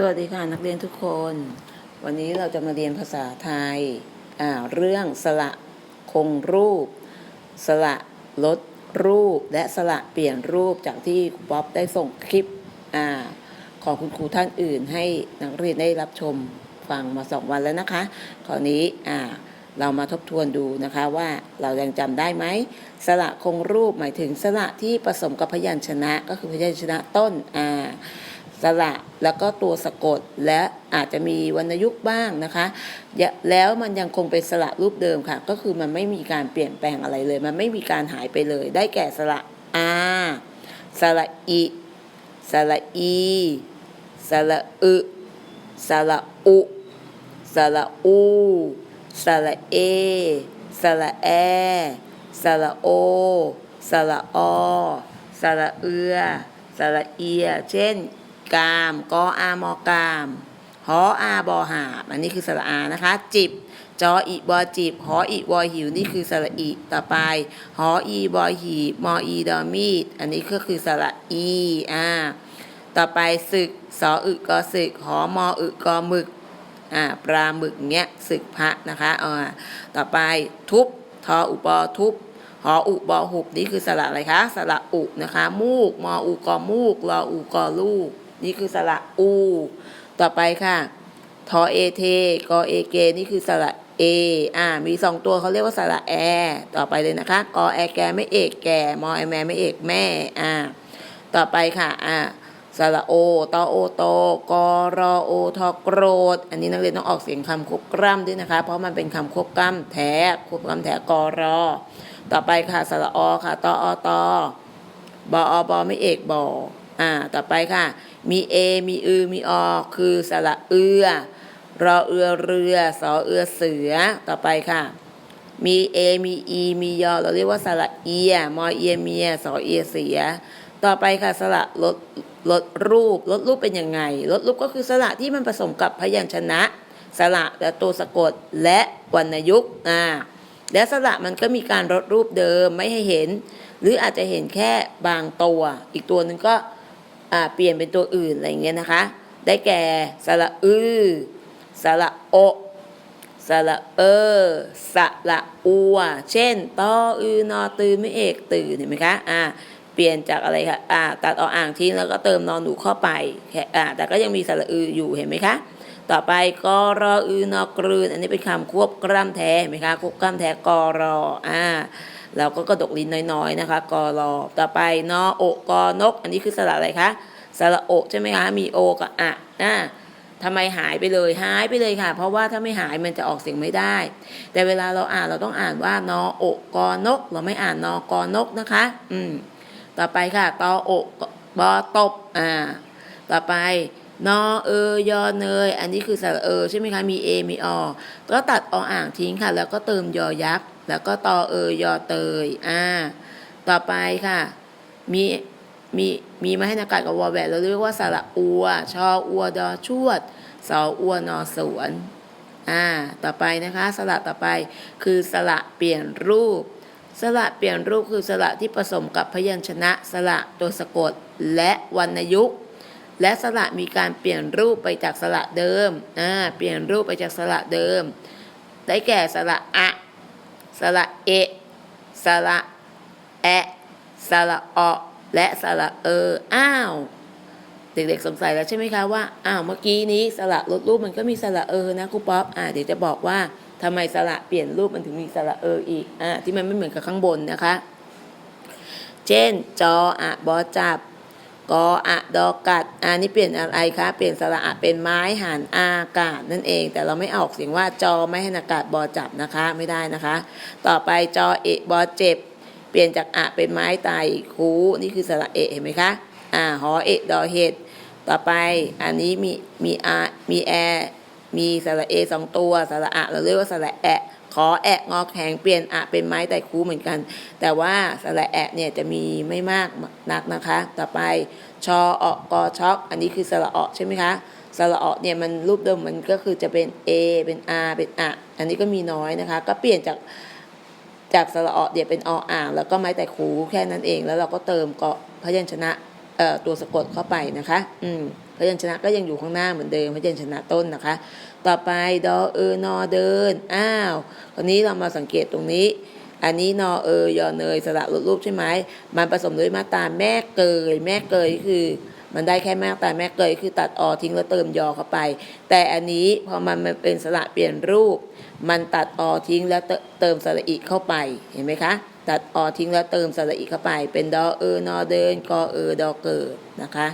สวัสดีค่ะนักเรียนทุกคน วันนี้เราจะมาเรียนภาษาไทยเรื่องสระคงรูป สระลดรูป และสระเปลี่ยนรูปจากที่ครูป๊อปได้ส่งคลิปอของคุณครูท่านอื่น ให้นักเรียนได้รับชมฟังมาสองวันแล้วนะคะคราวนี้เรามาทบทวนดูนะคะว่าเรายังจำได้ไหมสระคงรูปหมายถึงสระที่ผสมกับพยัญชนะก็คือพยัญชนะต้นสระ แล้วก็ตัวสะกดและอาจจะมีวรรณยุกต์บ้างนะคะ แล้วมันยังคงเป็นสระรูปเดิมค่ะ ก็คือมันไม่มีการเปลี่ยนแปลงอะไรเลย มันไม่มีการหายไปเลย ได้แก่สระอาสระอิสระอีสระอึสระอุสระอูสระเอสระแอสระโอสระอสระเอือสระเอีย เช่น กามกออามอกามหออาบอหาบอันนี้คือสระอานะคะ จิบจออีบอจิบหออีวอหิวนี่คือสระอีต่อไปหออีบอหีบมออีดอมีดอันนี้ก็คือสระอีอ่าต่อไปศึกสออึกอศึกหอมออึกอหมึกอ่าปลาหมึกเงี้ยศึกพระนะคะอ่าต่อไปทุบทออุปอทุบหออุบอหุบนี่คือสระอะไรคะสระอุนะคะ มูกมออุกอมูกรออุกอลูก นี่คือสระอู ต่อไปค่ะทอเอเทกอเอเก นี่คือสระเออ่า มีสองตัวเขาเรียกว่าสระแอ ต่อไปเลยนะคะ กอแอแกไม่เอกแกมอแอแมไม่เอกแม่ อ่า ต่อไปค่ะ อ่า สระโอ ตอโอโตกอรอโอทอโกรธ อันนี้นักเรียนต้องออกเสียงคำควบกล้ำด้วยนะคะ เพราะมันเป็นคำควบกล้ำแท้ควบกล้ำแท้กอรอ ต่อไปค่ะ สระอค่ะ ตออตอบออบอไม่เอกบอ อ่าต่อไปค่ะ มีเอมีอือมีออคือสระเอือรอเอือเรือสอเอือเสือต่อไปค่ะ มีเอมีอีมียอเราเรียกว่าสระเอียมอเอียเมียสอเอียเสีย ต่อไปค่ะสระลดลดรูปลดรูปเป็นยังไงลดรูปก็คือสระที่มันผสมกับพยัญชนะสระและตัวสะกดและวรรณยุกต์อ่าและสระมันก็มีการลดรูปเดิมไม่ให้เห็น หรืออาจจะเห็นแค่บางตัว อีกตัวหนึ่งก็ เปลี่ยนเป็นตัวอื่นอะไรเงี้ยนะคะ ได้แก่สระอือสระโอสระเออสระอัว เช่นตออือนอตือไม่เอกตื่นเห็นไหมคะอ่าเปลี่ยนจากอะไรคะอ่าตัดออ่างทิ้งแล้วก็เติมนอนหนูเข้าไปแค่อ่าแต่ก็ยังมีสระอืออยู่เห็นไหมคะ ต่อไปกอรออือนอกรืน อันนี้เป็นคำควบกล้ำแท้เห็นไหมคะควบกล้ำแท้กอรออ่า เราก็กระดกลิ้นน้อยๆนะคะกอรอต่อไปนอโอกอนก อันนี้คือสระอะไรคะสระโอใช่ไหมคะมีโอกับอะอ่าทำไมหายไปเลยหายไปเลยค่ะ เพราะว่าถ้าไม่หายมันจะออกเสียงไม่ได้ แต่เวลาเราอ่านเราต้องอ่านว่านอโอกกอนก เราไม่อ่านนอกอนกนะคะ อืมต่อไปค่ะตอโอบอตบอ่าต่อไปนอเอยอเนย อันนี้คือสระเออใช่ไหมคะ มีเอมีอก็ตัดออ่างทิ้งค่ะ แล้วก็เติมยอยักษ์ แล้วก็ตอเอยอเตยอ่าต่อไปค่ะมีมีมีมาให้นากาศกับวอแวร์เราเรียกว่าสระอัว ชออัวดอชวดสออัวนอสวนอ่าต่อไปนะคะสระต่อไปคือสระเปลี่ยนรูป สระเปลี่ยนรูปคือสระที่ผสมกับพยัญชนะสระตัวสะกดและวรรณยุกต์และสระมีการเปลี่ยนรูปไปจากสระเดิมอ่าเปลี่ยนรูปไปจากสระเดิม ได้แก่สระอะ สระเอ สระแอะ สระออและสระเออ อ้าว เด็กๆสงสัยแล้วใช่ไหมคะว่า อ้าวเมื่อกี้นี้สระลดรูปมันก็มีสระเออนะครูป๊อป อ่าเดี๋ยวจะบอกว่าทำไมสระเปลี่ยนรูปมันถึงมีสระเอออีก อ่าที่มันไม่เหมือนกับข้างบนนะคะ เช่น จออะบอจับ กออะดอกัดอันนี้เปลี่ยนอะไรคะ เปลี่ยนสระอะเป็นไม้หันอากาศนั่นเอง แต่เราไม่ออกเสียงว่าจอไม่ให้อากาศบอจับนะคะไม่ได้นะคะ ต่อไปจอเอะบอเจ็บ เปลี่ยนจากอะเป็นไม้ไตคูนี่คือสระเอะเห็นไหมคะอ่าหอเอะดอเห็ดต่อไปอันนี้มีมีอามีแอ มีสระเอสองตัวสระอะเราเรียกว่าสระแอะขอแอะงอแข็งเปลี่ยนอะเป็นไม้ไต่คูเหมือนกัน แต่ว่าสระแอะเนี่ยจะมีไม่มากนักนะคะ ต่อไปชอออกอช็อกอันนี้คือสระออใช่ไหมคะสระออเนี่ยมันรูปเดิมมันก็คือจะเป็น A เป็น R เป็นอะอันนี้ก็มีน้อยนะคะ ก็เปลี่ยนจากจากสระออเดี๋ยวเป็นออ่างแล้วก็ไม้แต่คูแค่นั้นเองแล้วเราก็เติมเกาะพยัญชนะเอ่อตัวสะกดเข้าไปนะคะ อืม พยัญชนะก็ยังอยู่ข้างหน้าเหมือนเดิมพยัญชนะต้นนะคะ ต่อไปดอเออนอเดินอ้าวคราวนี้เรามาสังเกตตรงนี้ อันนี้นอเอยอเนยสระลดรูปใช่ไหมมันผสมด้วยมาตราแม่เกย แม่เกยคือมันได้แค่มาตาแม่เกยคือตัดออทิ้งแล้วเติมยอเข้าไป แต่อันนี้พอมันมันเป็นสระเปลี่ยนรูป มันตัดออทิ้งแล้วเติเติมสระอีเข้าไปเห็นไหมคะ ตัดออทิ้งแล้วเติมสระอีเข้าไป เป็นดอเออนอเดินกอเออดอเกิดนะคะ